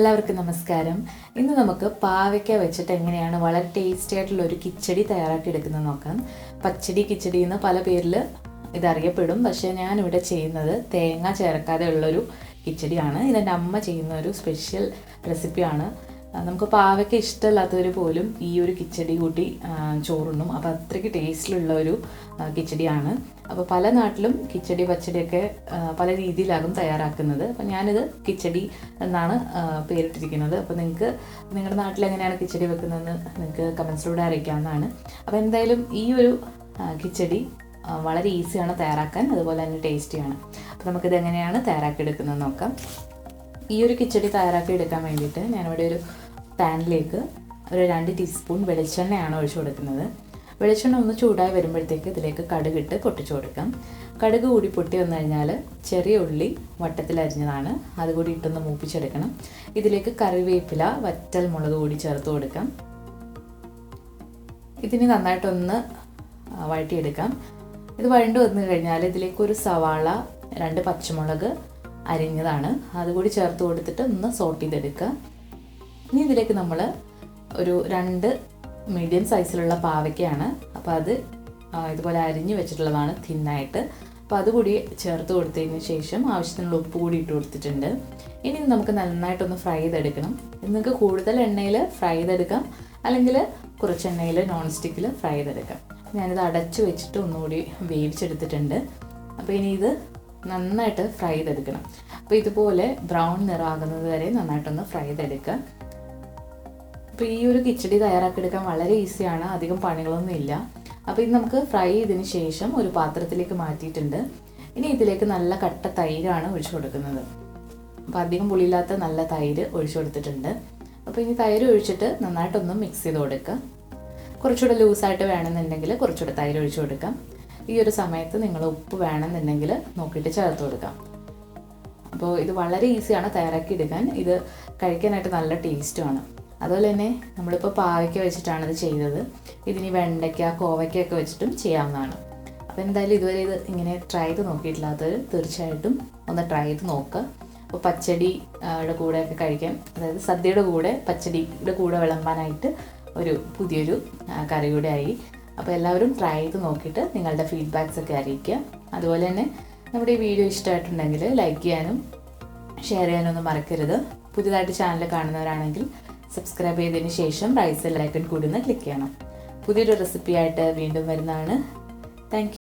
എല്ലാവർക്കും നമസ്കാരം. ഇന്ന് നമുക്ക് പാവയ്ക്ക വെച്ചിട്ട് എങ്ങനെയാണ് വളരെ ടേസ്റ്റി ആയിട്ടുള്ള ഒരു കിച്ചടി തയ്യാറാക്കി എടുക്കുന്നത് നോക്കാം. പച്ചടി കിച്ചടി എന്ന് പല പേരിൽ ഇതറിയപ്പെടും. പക്ഷേ ഞാനിവിടെ ചെയ്യുന്നത് തേങ്ങ ചേർക്കാതെ ഉള്ളൊരു കിച്ചടിയാണ്. ഇതെന്റെ അമ്മ ചെയ്യുന്ന ഒരു സ്പെഷ്യൽ റെസിപ്പിയാണ് നമുക്ക് പാവയ്ക്ക ഇഷ്ടമല്ലാത്തവർ പോലും ഈ ഒരു കിച്ചടി കൂട്ടി ചോറുണ്ണും. അപ്പോൾ അത്രയ്ക്ക് ടേസ്റ്റിലുള്ള ഒരു കിച്ചടിയാണ്. അപ്പോൾ പല നാട്ടിലും കിച്ചടി പച്ചടിയൊക്കെ പല രീതിയിലാകും തയ്യാറാക്കുന്നത്. അപ്പോൾ ഞാനിത് കിച്ചടി എന്നാണ് പേരിട്ടിരിക്കുന്നത്. അപ്പോൾ നിങ്ങൾക്ക് നിങ്ങളുടെ നാട്ടിൽ എങ്ങനെയാണ് കിച്ചടി വെക്കുന്നതെന്ന് നിങ്ങൾക്ക് കമൻസിലൂടെ അറിയിക്കാവുന്നതാണ്. അപ്പോൾ എന്തായാലും ഈ ഒരു കിച്ചടി വളരെ ഈസിയാണ് തയ്യാറാക്കാൻ അതുപോലെ തന്നെ ടേസ്റ്റിയാണ്. അപ്പോൾ നമുക്കിത് എങ്ങനെയാണ് തയ്യാറാക്കിയെടുക്കുന്നത് നോക്കാം. ഈ ഒരു കിച്ചടി തയ്യാറാക്കി എടുക്കാൻ വേണ്ടിയിട്ട് ഞാനിവിടെ ഒരു പാനിലേക്ക് ഒരു രണ്ട് ടീസ്പൂൺ വെളിച്ചെണ്ണയാണ് ഒഴിച്ചു കൊടുക്കുന്നത്. വെളിച്ചെണ്ണ ഒന്ന് ചൂടായി വരുമ്പോഴത്തേക്ക് ഇതിലേക്ക് കടുകിട്ട് പൊട്ടിച്ചു കൊടുക്കാം. കടുക് കൂടി പൊട്ടി വന്നു കഴിഞ്ഞാൽ ചെറിയ ഉള്ളി വട്ടത്തിൽ അരിഞ്ഞതാണ്. അതുകൂടി ഇട്ടൊന്ന് മൂപ്പിച്ചെടുക്കണം. ഇതിലേക്ക് കറിവേപ്പില വറ്റൽ മുളക് കൂടി ചേർത്ത് കൊടുക്കാം. ഇതിന് നന്നായിട്ടൊന്ന് വഴറ്റിയെടുക്കാം. ഇത് വഴണ്ടു വന്നു കഴിഞ്ഞാൽ ഇതിലേക്ക് ഒരു സവാള രണ്ട് പച്ചമുളക് അരിഞ്ഞതാണ്. അതുകൂടി ചേർത്ത് കൊടുത്തിട്ട് ഒന്ന് സോട്ട് ചെയ്തെടുക്കുക. ഇനി ഇതിലേക്ക് നമ്മൾ ഒരു രണ്ട് മീഡിയം സൈസിലുള്ള പാവയ്ക്കയാണ്. അപ്പോൾ അത് ഇതുപോലെ അരിഞ്ഞ് വെച്ചിട്ടുള്ളതാണ് തിന്നായിട്ട് അപ്പോൾ അതുകൂടി ചേർത്ത് കൊടുത്തതിന് ശേഷം ആവശ്യത്തിനുള്ള ഉപ്പ് കൂടി ഇട്ട് കൊടുത്തിട്ടുണ്ട്. ഇനി നമുക്ക് നന്നായിട്ടൊന്ന് ഫ്രൈ ചെയ്തെടുക്കണം. നിങ്ങൾക്ക് കൂടുതൽ എണ്ണയിൽ ഫ്രൈ ചെയ്തെടുക്കാം. അല്ലെങ്കിൽ കുറച്ച് എണ്ണയിൽ നോൺ സ്റ്റിക്കിൽ ഫ്രൈ ചെയ്തെടുക്കാം. ഞാനിത് അടച്ചു വെച്ചിട്ട് ഒന്നുകൂടി വേവിച്ചെടുത്തിട്ടുണ്ട്. അപ്പോൾ ഇനി ഇത് നന്നായിട്ട് ഫ്രൈ ചെയ്തെടുക്കണം. അപ്പോൾ ഇതുപോലെ ബ്രൗൺ നിറാകുന്നത് വരെ നന്നായിട്ടൊന്ന് ഫ്രൈ ചെയ്തെടുക്കുക. അപ്പോൾ ഈ ഒരു കിച്ചടി തയ്യാറാക്കിയെടുക്കാൻ വളരെ ഈസിയാണ് അധികം പണികളൊന്നും ഇല്ല. അപ്പോൾ ഇത് നമുക്ക് ഫ്രൈ ചെയ്തതിന് ശേഷം ഒരു പാത്രത്തിലേക്ക് മാറ്റിയിട്ടുണ്ട്. ഇനി ഇതിലേക്ക് നല്ല കട്ട തൈരാണ് ഒഴിച്ചു കൊടുക്കുന്നത്. അപ്പോൾ അധികം പുളിയില്ലാത്ത നല്ല തൈര് ഒഴിച്ചു കൊടുത്തിട്ടുണ്ട്. അപ്പോൾ ഇനി തൈര് ഒഴിച്ചിട്ട് നന്നായിട്ടൊന്ന് മിക്സ് ചെയ്ത് കൊടുക്കുക. കുറച്ചുകൂടെ ലൂസായിട്ട് വേണമെന്നുണ്ടെങ്കിൽ കുറച്ചുകൂടെ തൈര് ഒഴിച്ചു കൊടുക്കാം. ഈ ഒരു സമയത്ത് നിങ്ങൾ ഉപ്പ് വേണമെന്നുണ്ടെങ്കിൽ നോക്കിയിട്ട് ചേർത്ത് കൊടുക്കാം. അപ്പോൾ ഇത് വളരെ ഈസിയാണ് തയ്യാറാക്കി എടുക്കാൻ. ഇത് കഴിക്കാനായിട്ട് നല്ല ടേസ്റ്റുമാണ് അതുപോലെ തന്നെ നമ്മളിപ്പോൾ പാവയ്ക്ക വെച്ചിട്ടാണ് ഇത് ചെയ്തത്. ഇതിനി വെണ്ടയ്ക്ക കോവയ്ക്കൊക്കെ വെച്ചിട്ടും ചെയ്യാവുന്നതാണ്. അപ്പോൾ എന്തായാലും ഇതുവരെ ഇത് ഇങ്ങനെ ട്രൈ ചെയ്ത് നോക്കിയിട്ടില്ലാത്തവർ തീർച്ചയായിട്ടും ഒന്ന് ട്രൈ ചെയ്ത് നോക്കുക. അപ്പോൾ പച്ചടിയുടെ കൂടെയൊക്കെ കഴിക്കാൻ അതായത് സദ്യയുടെ കൂടെ പച്ചടിയുടെ കൂടെ വിളമ്പാനായിട്ട് ഒരു പുതിയൊരു കറി കൂടെ ആയി. അപ്പോൾ എല്ലാവരും ട്രൈ ചെയ്ത് നോക്കിയിട്ട് നിങ്ങളുടെ ഫീഡ്ബാക്സ് ഒക്കെ അറിയിക്കുക. അതുപോലെ തന്നെ നമ്മുടെ ഈ വീഡിയോ ഇഷ്ടമായിട്ടുണ്ടെങ്കിൽ ലൈക്ക് ചെയ്യാനും ഷെയർ ചെയ്യാനും ഒന്നും മറക്കരുത്. പുതിയതായിട്ട് ചാനൽ കാണുന്നവരാണെങ്കിൽ സബ്സ്ക്രൈബ് ചെയ്തതിന് ശേഷം റൈസ് ലൈക്കൺ കൂടി ഒന്ന് ക്ലിക്ക് ചെയ്യണം. പുതിയൊരു റെസിപ്പി ആയിട്ട് വീണ്ടും വരുന്നതാണ്. താങ്ക്